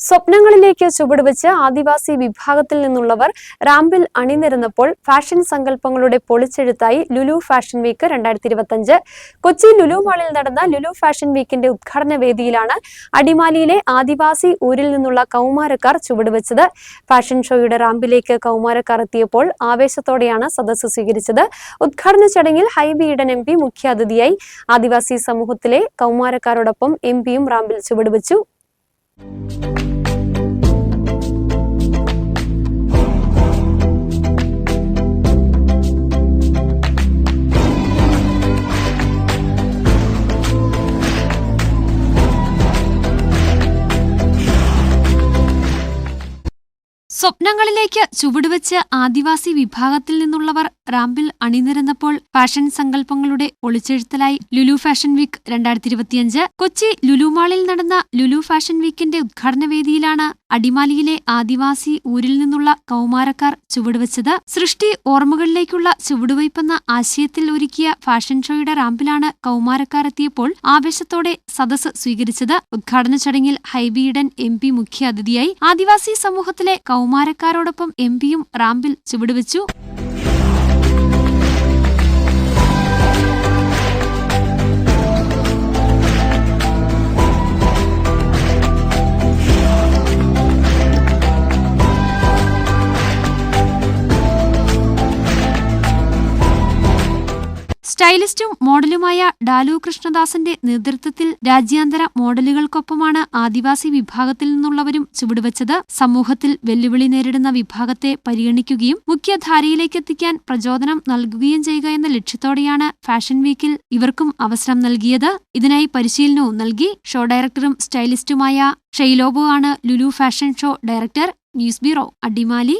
സ്വപ്നങ്ങളിലേക്ക് ചുവടുവെച്ച് ആദിവാസി വിഭാഗത്തിൽ നിന്നുള്ളവർ റാമ്പിൽ അണിനിരുന്നപ്പോൾ ഫാഷൻ സങ്കല്പങ്ങളുടെ പൊളിച്ചെഴുത്തായി ലുലു ഫാഷൻ വീക്ക് രണ്ടായിരത്തി ഇരുപത്തഞ്ച് കൊച്ചി ലുലു മാളിൽ നടന്ന ലുലു ഫാഷൻ വീക്കിന്റെ ഉദ്ഘാടന വേദിയിലാണ് അടിമാലിയിലെ ആദിവാസി ഊരിൽ നിന്നുള്ള കൗമാരക്കാർ ചുവടുവെച്ചത്. ഫാഷൻ ഷോയുടെ റാമ്പിലേക്ക് കൗമാരക്കാർ എത്തിയപ്പോൾ ആവേശത്തോടെയാണ് സദസ്സ് സ്വീകരിച്ചത്. ഉദ്ഘാടന ചടങ്ങിൽ ഹൈബി ഈഡൻ എം പി മുഖ്യാതിഥിയായി ആദിവാസി സമൂഹത്തിലെ കൗമാരക്കാരോടൊപ്പം എം പിയും റാമ്പിൽ ചുവടുവെച്ചു. സ്വപ്നങ്ങളിലേക്ക് ചുവടുവെച്ച് ആദിവാസി വിഭാഗത്തിൽ നിന്നുള്ളവർ റാമ്പിൽ അണിനിരന്നപ്പോൾ ഫാഷൻ സങ്കല്പങ്ങളുടെ ഒളിച്ചെഴുത്തലായി ലുലു ഫാഷൻ വീക്ക് രണ്ടായിരത്തി ഇരുപത്തിയഞ്ച് കൊച്ചി ലുലുമാളിൽ നടന്ന ലുലു ഫാഷൻ വീക്കിന്റെ ഉദ്ഘാടന വേദിയിലാണ് അടിമാലിയിലെ ആദിവാസി ഊരിൽ നിന്നുള്ള കൗമാരക്കാർ ചുവടുവെച്ചത്. സൃഷ്ടി ഓർമ്മകളിലേക്കുള്ള ചുവടുവയ്പ്പെന്ന ആശയത്തിൽ ഒരുക്കിയ ഫാഷൻ ഷോയുടെ റാമ്പിലാണ് കൗമാരക്കാർ എത്തിയപ്പോൾ ആവേശത്തോടെ സദസ് സ്വീകരിച്ചത്. ഉദ്ഘാടന ചടങ്ങിൽ ഹൈബിയിടൻ എം പി മുഖ്യാതിഥിയായി ആദിവാസി സമൂഹത്തിലെ കൗമാരക്കാരോടൊപ്പം എം പിയും റാമ്പിൽ ചുവടുവെച്ചു. സ്റ്റൈലിസ്റ്റും മോഡലുമായ ഡാലു കൃഷ്ണദാസിന്റെ നേതൃത്വത്തിൽ രാജ്യാന്തര മോഡലുകൾക്കൊപ്പമാണ് ആദിവാസി വിഭാഗത്തിൽ നിന്നുള്ളവരും ചുവടുവച്ചത്. സമൂഹത്തിൽ വെല്ലുവിളി നേരിടുന്ന വിഭാഗത്തെ പരിഗണിക്കുകയും മുഖ്യധാരയിലേക്കെത്തിക്കാൻ പ്രചോദനം നൽകുകയും ചെയ്യുക എന്ന ലക്ഷ്യത്തോടെയാണ് ഫാഷൻ വീക്കിൽ ഇവർക്കും അവസരം നൽകിയത്. ഇതിനായി പരിശീലനവും നൽകി. ഷോ ഡയറക്ടറും സ്റ്റൈലിസ്റ്റുമായ ഷെയ്ലോബോ ആണ് Lulu fashion show director. News bureau Adimali.